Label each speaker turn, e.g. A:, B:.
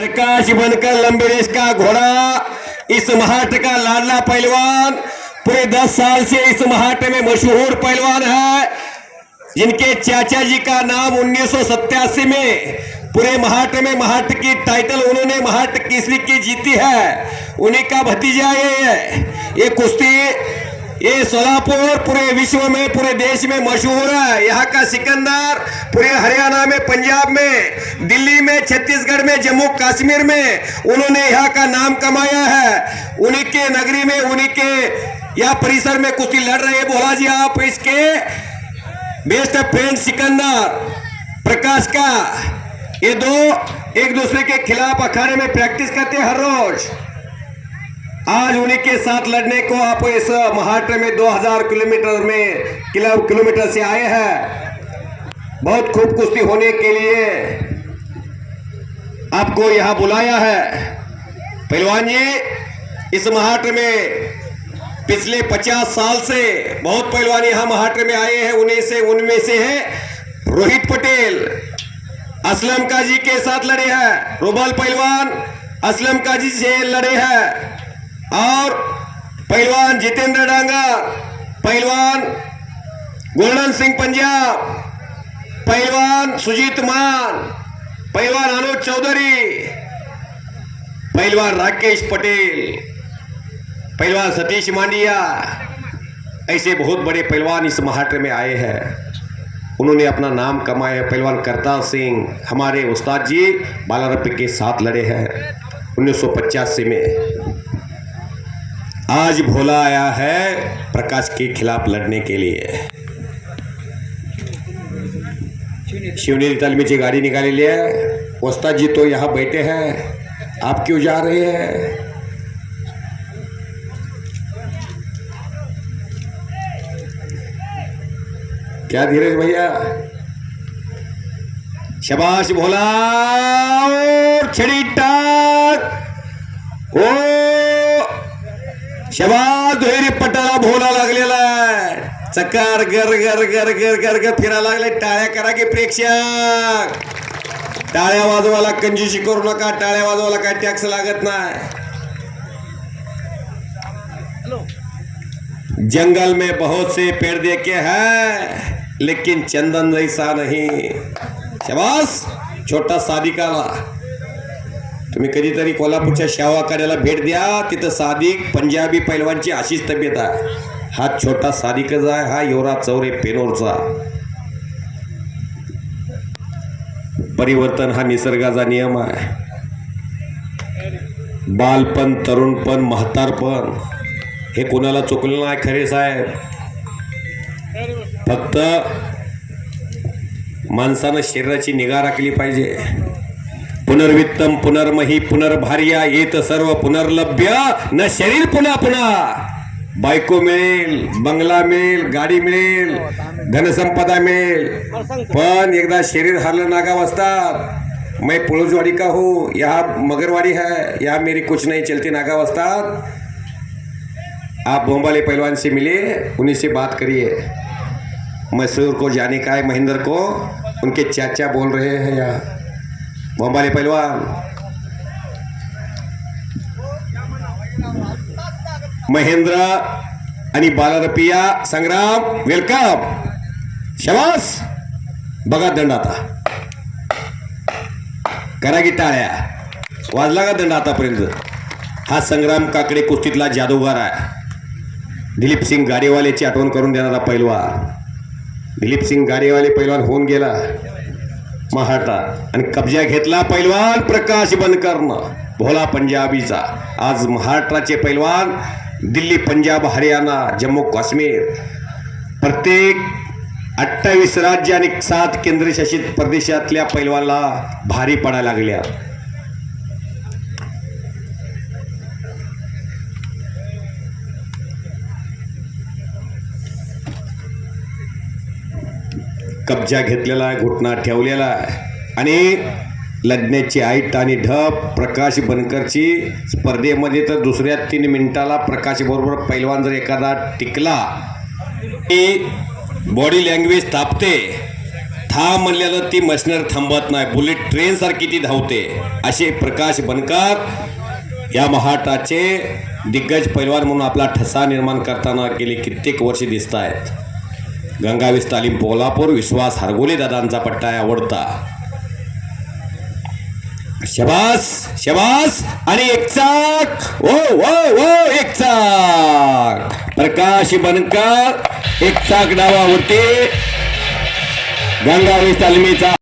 A: प्रकाश बनकर लंबे रेस का घोड़ा, इस महाट का लाडला पहलवान। पूरे दस साल से इस महाट में मशहूर पहलवान है। जिनके चाचा जी का नाम उन्नीस सौ सतासी में पूरे महाट में महाट की टाइटल उन्होंने महाट केसरी की जीती है? उन्हीं का भतीजा ये है। ये कुश्ती ये सोलापुर, पूरे विश्व में, पूरे देश में मशहूर है। यहाँ का सिकंदर, पूरे हरियाणा में, पंजाब में, दिल्ली में, छत्तीसगढ़ में, जम्मू कश्मीर में उन्होंने यहाँ का नाम कमाया है। उन्हीं के नगरी में उन्हीं के या परिसर में कुश्ती लड़ रहे बोला जी, आप इसके बेस्ट फ्रेंड सिकंदर, प्रकाश का। ये दो एक दूसरे के खिलाफ अखाड़े में प्रैक्टिस करते हैं हर रोज। आज उन्हीं के साथ लड़ने को आप इस महाराष्ट्र में 2000 किलोमीटर में किलो, किलोमीटर से आए हैं। बहुत खूब कुश्ती होने के लिए आपको यहाँ बुलाया है। पहलवान जी, इस महाराष्ट्र में पिछले 50 साल से बहुत पहलवान यहाँ महाराष्ट्र में आए हैं। उन्हीं से, उनमें से है रोहित पटेल, असलम काजी के साथ लड़े हैं। रुबल पहलवान, असलम काजी से लड़े हैं। और पहलवान जितेंद्र डांगा, पहलवान गोल्डन सिंह पंजाब पहलवान सुजीत मान, पहलवान अनुज चौधरी, पहलवान राकेश पटेल, पहलवान सतीश मांडिया, ऐसे बहुत बड़े पहलवान इस महाराष्ट्र में आए हैं। उन्होंने अपना नाम कमाया पहलवान करतार सिंह, हमारे उस्ताद जी बालारप के साथ लड़े हैं। उन्नीस में आज भोला आया है प्रकाश के खिलाफ लड़ने के लिए। शिवनील तलमी गाड़ी निकाली लिया उस्ताद जी तो यहाँ बैठे हैं। आप क्यों जा रहे हैं? क्या धीरज भैया? शबाश भोला और छड़ी टाक। ओ शबाश दुहेरी पटाला भोला आहे चकार गर गर गर गर गर गर फिरायला लागले टाळ्या करा की प्रेक्षक। टाळ्या वाजवायला कंजूशी करू नका टाळ्या वाजवायला काय टॅक्स लागत नाही. जंगल में बहुत से पेड़ देखे हैं, लेकिन चंदन जैसा नहीं। शबास छोटा साधिकाला तुम्ही कधीतरी कोल्हापूरच्या शाहवाकाड्याला भेट द्या. तिथं साधिक पंजाबी पैलवानची अशीच तब्येत आहे. हा छोटा साधिकच आहे. हा युवराज चौरे पेनोरचा. परिवर्तन हा निसर्गाचा नियम आहे. बालपण तरुणपण म्हातारपण हे कोणाला चुकलं नाही खरे साहेब. फक्त माणसानं शरीराची निगा राखली पाहिजे. पुनर्वित्तम पुनर्मही पुनर्भार्या येत सर्व पुनर्लभ्य, न शरीर पुन्हा पुन्हा. बायको मिळेल, बंगला मिळेल, गाडी मिळेल, धनसंपदा मिळेल. पण एकदा शरीर हारलं नागाव असतात. मैं पुळजवाडी का हो? यहाँ मगरवाड़ी है. यहाँ मेरी कुछ नहीं चलती नागाव असतात. आप बोम्बाले पहलवान से मिले उन्हीं से बात करिए. मैसूर को जाने का है महेंद्र को, उनके चाचा बोल रहे हैं यहाँ बोम्बाले पैलवान महेंद्र आणि बालारपिया संग्राम वेलकम शवास बघा दंड आता करा की टाळ्या वाजला का दंड आतापर्यंत हा संग्राम काकडे कुस्तीतला जादूगार आहे दिलीप सिंग गाडेवाल्याची आठवण करून देणारा पैलवान दिलीप सिंग गाडीवाले पैलवान होऊन गेला महाटा आणि कब्जा घेतला पैलवान प्रकाश बनकरनं भोला पंजाबीचा. आज महाराष्ट्राचे पैलवान दिल्ली पंजाब हरियाणा जम्मू काश्मीर. प्रत्येक अठ्ठावीस राज्य आणि सात केंद्रशासित प्रदेशातल्या पैलवानला भारी पडायला लागल्या. कब्जा घेतलेला आहे घुटना ठेवलेला आहे. आणि लढण्याची आईट आणि ढप प्रकाश बनकरची स्पर्धेमध्ये तर दुसऱ्या तीन मिनिटाला प्रकाशबरोबर पैलवान जर एखादा टिकला की बॉडी लँग्वेज तापते थांब म्हणलेलं ती मशनर थांबत नाही. बुलेट ट्रेनसारखी ती धावते. असे प्रकाश बनकर या महाराष्ट्राचे दिग्गज पैलवान म्हणून आपला ठसा निर्माण करताना गेली कित्येक वर्षे दिसत आहेत गंगावीस तालीम पोलापूर विश्वास हरगोले दादांचा पट्टा आहे आवडता. शबास शबास आणि एक चाक. ओ ओ ओ एक चाक. प्रकाश बनकर एक चाक डावावरती. गंगावीस तालमीचा